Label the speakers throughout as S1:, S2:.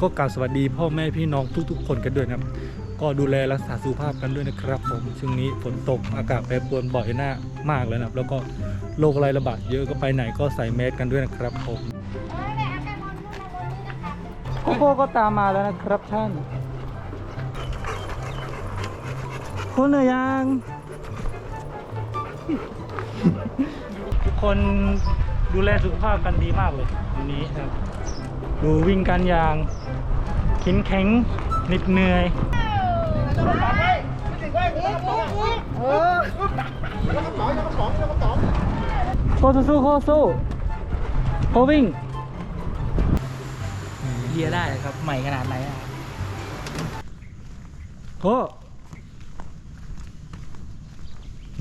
S1: ก็กราบสวัสดีพ่อแม่พี่น้องทุก ๆ คนกันด้วยนะครับ ก็ดูแลรักษาสุขภาพกันด้วยนะครับ ผมช่วงนี้ฝนตกอากาศแปรปรวนบ่อยหน้ามากเลยนะครับแล้วก็โรคอะไรระบาดเยอะก็ไปไหนก็ใส่แมสกันด้วยนะครับผมโกโก้ก็ตามมาแล้วนะครับท่านคุณเหนื่อยยังทุกคนดูแลสุขภาพกันดีมากเลยวันนี้ครับ ดูวิ่งกันอย่างขินแข็งนิดเหนื่อยโคสู้โคสู้โควิ่ง
S2: เยียได้ครับ ใหม่ขนาดไหนอะ
S1: โค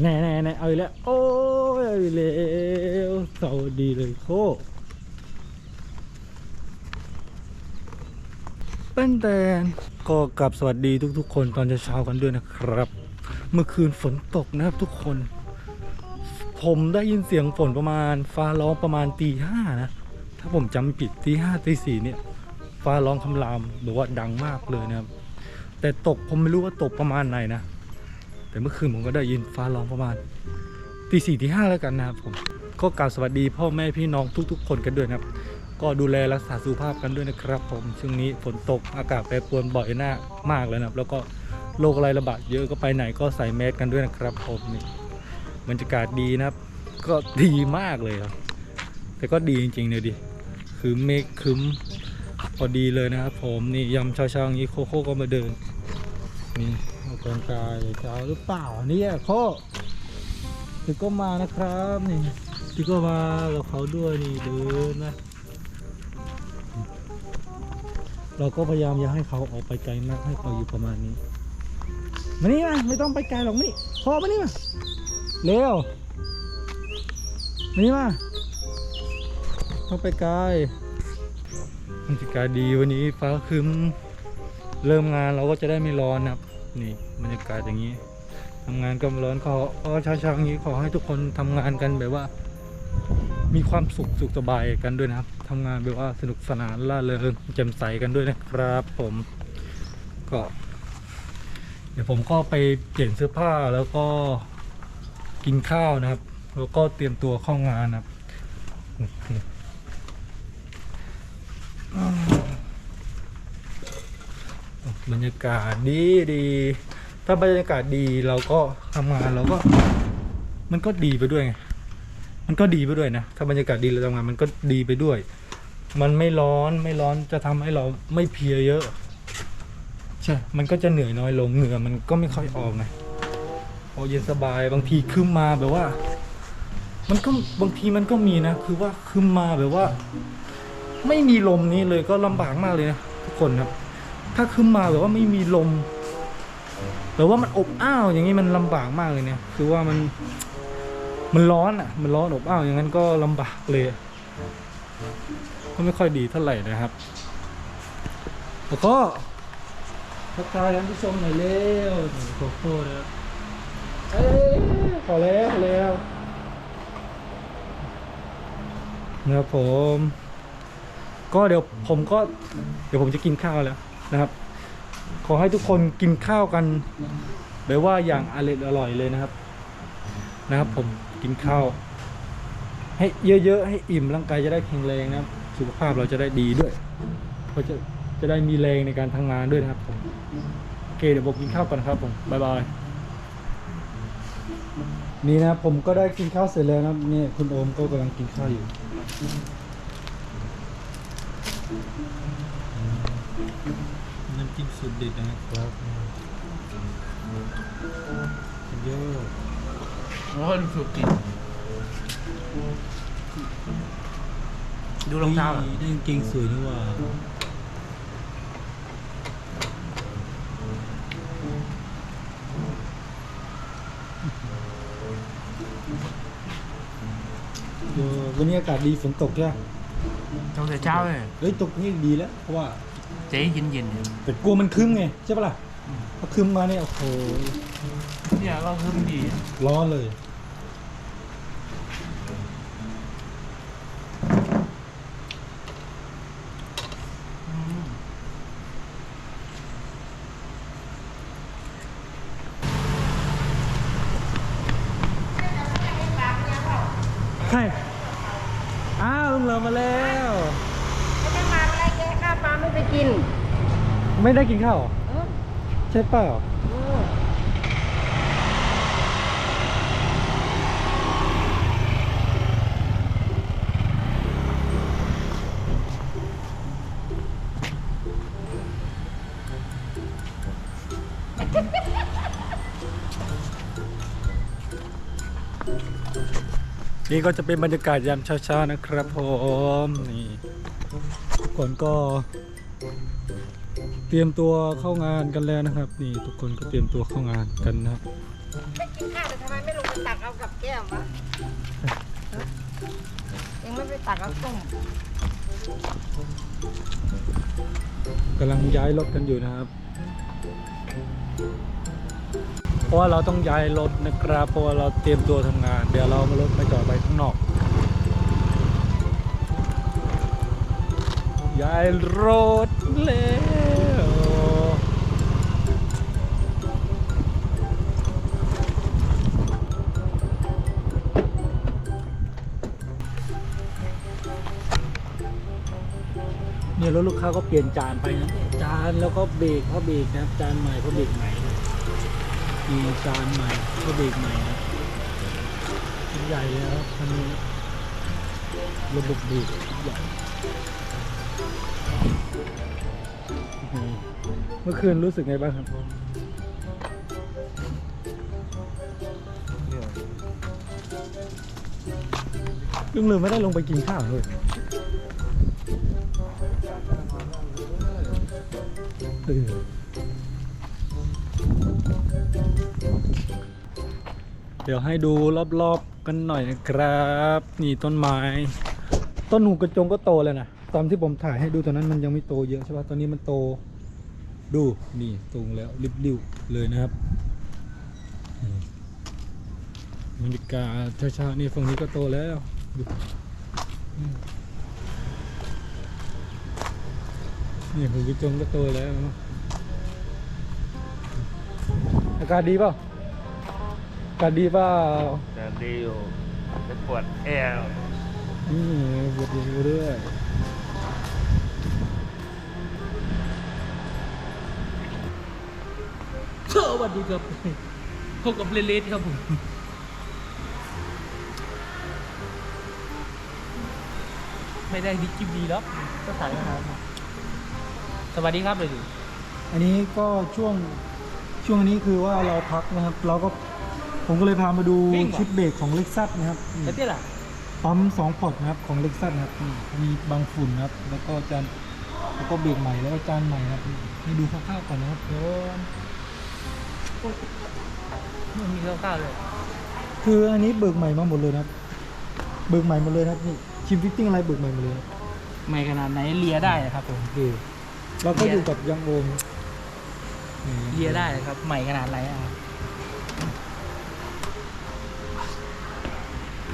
S1: แน่แน่แน่เอาอีกแล้ว โอ้ยเอาอีกแล้วสวัสดีเลยโค เป็นแต่ก็กลับสวัสดีทุกๆ คนตอนเช้าๆกันด้วยนะครับ เมื่อคืนฝนตกนะครับทุกคน ผมได้ยินเสียงฝนประมาณ ฟ้าร้องประมาณตีห้านะ ถ้าผมจำผิดตีห้าตีสี่เนี่ย ฟ้าร้องคำรามแบบว่าดังมากเลยนะครับ แต่ตกผมไม่รู้ว่าตกประมาณไหนนะ แต่เมื่อคืนผมก็ได้ยินฟ้าร้องประมาณตีสี่ตีห้าแล้วกันนะครับผมก็กราบสวัสดีพ่อแม่พี่น้องทุก ๆ คนกันด้วยนะครับ ก็ดูแลรักษาสุขภาพกันด้วยนะครับ ผมช่วงนี้ฝนตกอากาศแปรปรวนบ่อยหน้ามากเลยนะครับ แล้วก็โรคอะไรระบาดเยอะก็ไปไหนก็ใส่แมสกันด้วยนะครับผมนี่บรรยากาศดีนะครับ ก็ดีมากเลยครับ แต่ก็ดีจริงๆเลยดิคือเมฆคึ้มพอดีเลยนะครับ ผมนี่ยำเช้าๆอย่างนี้โคโค่ก็มาเดินนี่ออกกำลังกายเช้าหรือเปล่าเนี่ยโคพี่ก็มานะครับนี่พี่ก็มากับเขาด้วยนี่เดินนะ เราก็พยายามอย่าให้เขาออกไปไกลมากให้เขาอยู่ประมาณนี้มานี่มาไม่ต้องไปไกลหรอกมานี่พอมานี่มาเร็วมานี่มาต้องไปไกลบรรยากาศดีวันนี้ฟ้าครึ้มเริ่มงานเราก็จะได้ไม่ร้อนนะครับ นี่บรรยากาศอย่างนี้ทำงานก็ไม่ร้อนขอขอช้าๆอย่างนี้ขอให้ทุกคนทำงานกันแบบว่า มีความสุขสุขสบายกันด้วยนะครับทำงานแบบว่าสนุกสนานล่าเริงแจ่มใสกันด้วยนะครับผมก็ เดี๋ยวผมก็ไปเปลี่ยนเสื้อผ้าแล้วก็กินข้าวนะครับ แล้วก็เตรียมตัวเข้างานนะครับบรรยากาศดีดี ถ้าบรรยากาศดีเราก็ทำงานเราก็ มันก็ดีไปด้วยไง มันก็ดีไปด้วยนะถ้าบรรยากาศดีเราทำงานมันก็ดีไปด้วย มันไม่ร้อนไม่ร้อนจะทำให้เราไม่เพียเยอะใช่มันก็จะเหนื่อยน้อยลงเหงื่อมันก็ไม่ค่อยออกไงพอเย็นสบายบางทีคืมมาแบบว่า มันก็บางทีมันก็มีนะ คือว่าคืมมาแบบว่า ไม่มีลมนี้เลยก็ลำบากมากเลยนะทุกคนครับ ถ้าคืมมาแบบว่าไม่มีลมแบบว่ามันอบอ้าวอย่างนี้มันลำบากมากเลยเนี่ย คือว่ามัน มันร้อนอะ มันร้อนอบอ้าวอย่างนั้นก็ลำบากเลย ก็ไม่ค่อยดีเท่าไหร่นะครับ แล้วก็ทักทายท่านผู้ชมหน่อยเร็วโคโค่นะเอ้ยพอแล้วพอแล้วนะครับผม ก็เดี๋ยวผมก็ เดี๋ยวผมจะกินข้าวแล้วนะครับ ขอให้ทุกคนกินข้าวกันแบบว่าอย่างอร่อยอร่อยเลยนะครับ นะครับผม กินข้าว ให้เยอะๆให้อิ่มร่างกายจะได้แข็งแรงนะครับ สุขภาพเราจะได้ดีด้วยก็จะจะได้มีแรงในการทำงานด้วยนะครับผมโอเคเดี๋ยวผมกินข้าวก่อนครับผมบายบายนี่นะผมก็ได้กินข้าวเสร็จแล้วนะครับนี่คุณโอมก็กำลังกินข้าวอยู่น้ำจิ้มสุดเด็ดนะครับเยอะ
S2: โอ้ยดูสุกินดูรองเท้าอะ
S1: ได้กางเกงสวยนี่หว่าเออวันนี้อากาศดีฝนตกใช่ไหม
S2: ตอนเช้าเลย
S1: เฮ้ยตกนี่ดีแล้วเพราะว่า
S2: เจ๊เย็นเย็นๆเนี่ย
S1: แต่กลัวมันครึ้มไงใช่ปะล่ะ เอขึ้นมาเนี่ยโอ้โห
S2: เนี่ยเราขึ้นดี
S1: ร้อนเลยใช่อ้าวลุงเหลิมาแล้ว
S3: ไม่ได้มาไม่ได้แก้ข้าวปลาไม่ไปกิน
S1: ไม่ได้กินข้าว ใช่เปล่านี่ก็จะเป็นบรรยากาศยามเช้าๆนะครับผม นี่ทุกคนก็ ตรียมตัวเข้างานกันแล้วนะครับ นี่ทุกคนก็เตรียมตัวเข้างานกันนะครับ
S3: ไม่กินข้าวแต่ทำไมไม่ลงไปตักเอากับแก้มวะฮะยังไม่ไปตักเอาต้ม
S1: กำลังย้ายรถกันอยู่นะครับ เพราะว่าเราต้องย้ายรถนะครับเพราะว่าเราเตรียมตัวทำงาน เดี๋ยวเราเอารถไปจอดไว้ข้างนอก ย้ายรถแล้ว เนี่ยรถลูกค้าก็เปลี่ยนจานไปนะจานแล้วก็เบรกเพราะเบรกนะครับจานใหม่เพราะเบรกใหม่นะมีจานใหม่เพราะเบรกใหม่นะชิ้นใหญ่เลยครับคันนี้ระบบเบรกใหญ่อืมเมื่อคืนรู้สึกไงบ้างครับลุงลืมไม่ได้ลงไปกินข้าวเลย เดี๋ยวให้ดูรอบๆกันหน่อยนะครับ นี่ต้นไม้ ต้นหูกระจงก็โตแล้วนะตอนที่ผมถ่ายให้ดูตอนนั้นมันยังไม่โตเยอะใช่ป่ะตอนนี้มันโต ดูนี่สูงแล้วริบริ้วเลยนะครับมบรรยากาศเช้าๆนี่ฝั่งนี้ก็โตแล้วดูอืม นี่หูกระจงก็โตแล้ว อากาศดีเปล่าอากาศดีเปล่า
S2: จะดีอยู่จะปวดแอว
S1: อืมบดอยู่เรื่อย
S2: สวัสดีครับพบกับเลเลสครับผมไม่ได้ดิจิบีแล้วก็ถ่ายนะครับ สวัสดีครับเลยดิ
S1: อันนี้ก็ช่วงช่วงนี้คือว่าเราพักนะครับ เราก็ผมก็เลยพามาดูชิปเบรกของเล็กซัสนะครับอืม
S2: แล้วที่ล่ะ
S1: ปั๊มสองพอร์ตนะครับของเล็กซัสนะครับอืมมีบางฝุ่นนะครับ แล้วก็จานแล้วก็เบรกใหม่แล้วก็จานใหม่นะครับให้ดูคร่าวๆก่อนนะครับเพื่อน
S2: มันมีข้าวๆเลย
S1: คืออันนี้เบิกใหม่มาหมดเลยนะครับ เบิกใหม่หมดเลยนะครับนี่ชิมฟิตติ้งอะไรเบิกใหม่หมดเลยนะครับ
S2: ไม่ขนาดไหนเลียได้นะครับผม
S1: โอ เคเราก็อยู่กับยังโอมนี่
S2: เลียได้นะครับ ใหม่ขนาดไหนอะ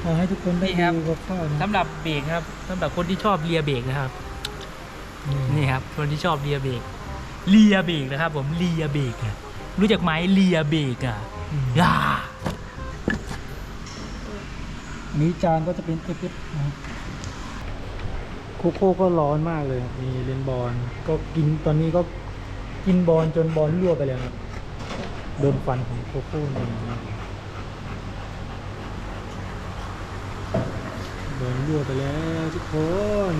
S1: เอาให้ทุกคนได้ดูคร่าวๆนะ
S2: สำหรับเบรกครับสำหรับคนที่ชอบเลียเบรกนะครับ นี่ครับ คนที่ชอบเลียเบรกเลียเบรกนะครับ ผมเลียเบรกอะรู้จักไหมเลียเบรกอะ
S1: อืม
S2: ย่า
S1: อันนี้จานก็จะเป็นเอฟเอฟนะครับ โคโค่ก็ร้อนมากเลยมีเลนบอลก็กินตอนนี้ก็กินบอลจนบอลรั่วไปแล้วครับโดนฟันของโคโค่นี่นะครับบอลรั่วไปแล้วทุกคน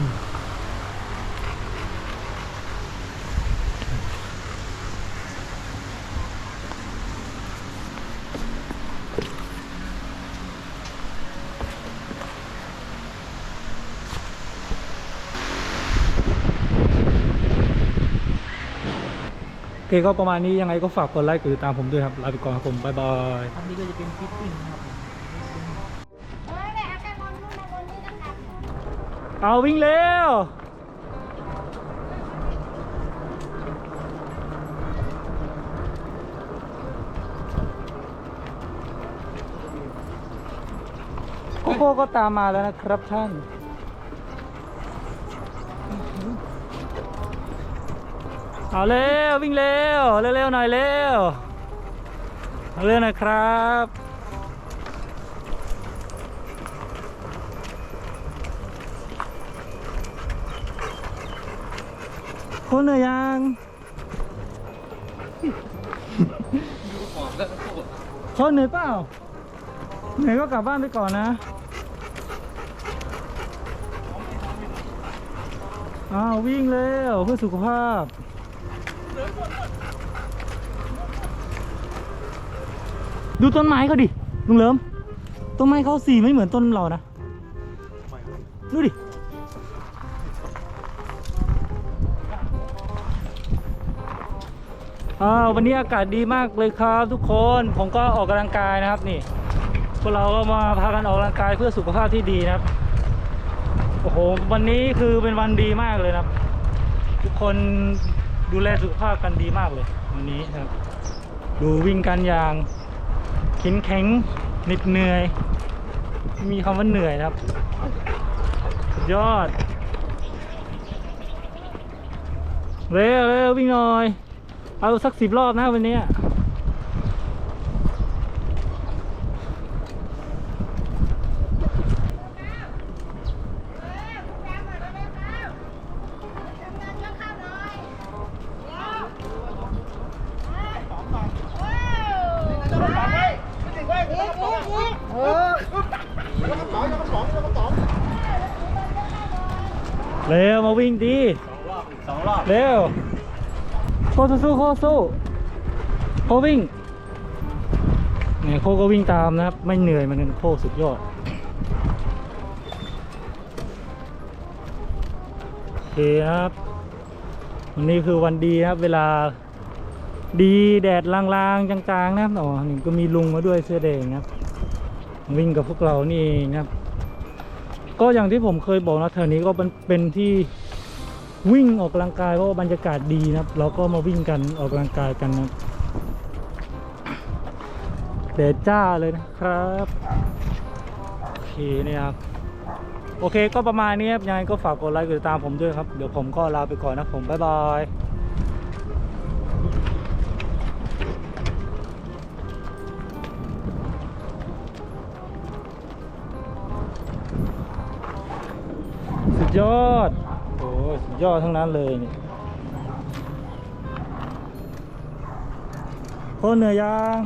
S1: เคก็ประมาณนี้ยังไงก็ฝากกดไลค์กดติดตามผมด้วยครับลาไปก่อนครับผมบ๊ายบาย
S2: อันนี้ก็จะเป็นฟิตติ้งนะครับ
S3: เฮ้ยเนี่ยเอาไปบนนู้นมาบนนี้นะครับ
S1: เอาวิ่งเร็วโกโก้ก็ตามมาแล้วนะครับท่าน เอาเร็ววิ่งเร็วเร็วๆหน่อยเร็วเอาเร็วนะครับคนเหนื่อยยังคนเหนื่อยเปล่าเหนื่อยก็กลับบ้านไปก่อนนะอ้าววิ่งเร็วเพื่อสุขภาพ ดูต้นไม้เขาดิลุงเลิมต้นไม้เขาสีไม่เหมือนต้นเรานะดูดิอ่าวันนี้อากาศดีมากเลยครับทุกคนผมก็ออกกำลังกายนะครับนี่ พวกเราก็มาพากันออกกำลังกายเพื่อสุขภาพที่ดีนะครับโอ้โหวันนี้คือเป็นวันดีมากเลยนะครับ ทุกคน ดูแลสุขภาพกันดีมากเลย วันนี้ครับ ดูวิ่งกันอย่างขินแข็งนิดเหนื่อย มีคำว่าเหนื่อยครับ ยอด เร็วเร็ววิ่งหน่อย เอาสักสิบรอบนะวันนี้ เร็วมาวิ่งดีสองรอบเร็วโคสู้สู้โคสู้โควิ่งเนี่ยโคก็วิ่งตามนะครับ ไม่เหนื่อยเหมันกันโคสุดยอดโอเคครับวันนี้คือวันดีนะครับ เวลาดีแดดลางๆจางๆนะครับอ๋อนี่ก็มีลุงมาด้วยเสื้อแดงนะครับ วิ่งกับพวกเรานี่เองนะครับ ก็อย่างที่ผมเคยบอกนะแถวนี้ก็เป็นเป็นที่วิ่งออกกำลังกายเพราะว่าบรรยากาศดีนะครับ เราก็มาวิ่งกันออกกำลังกายกันนะครับแดจ้าเลยนะครับโอเคนี่ครับโอเคก็ประมาณนี้ครับยังไงก็ฝากกดไลค์กดติดตามผมด้วยครับ เดี๋ยวผมก็ลาไปก่อนนะผมบ๊ายบาย ดยอด โอ้ยสุดยอดทั้งนั้นเลยนี่โคเหนื่อยยัง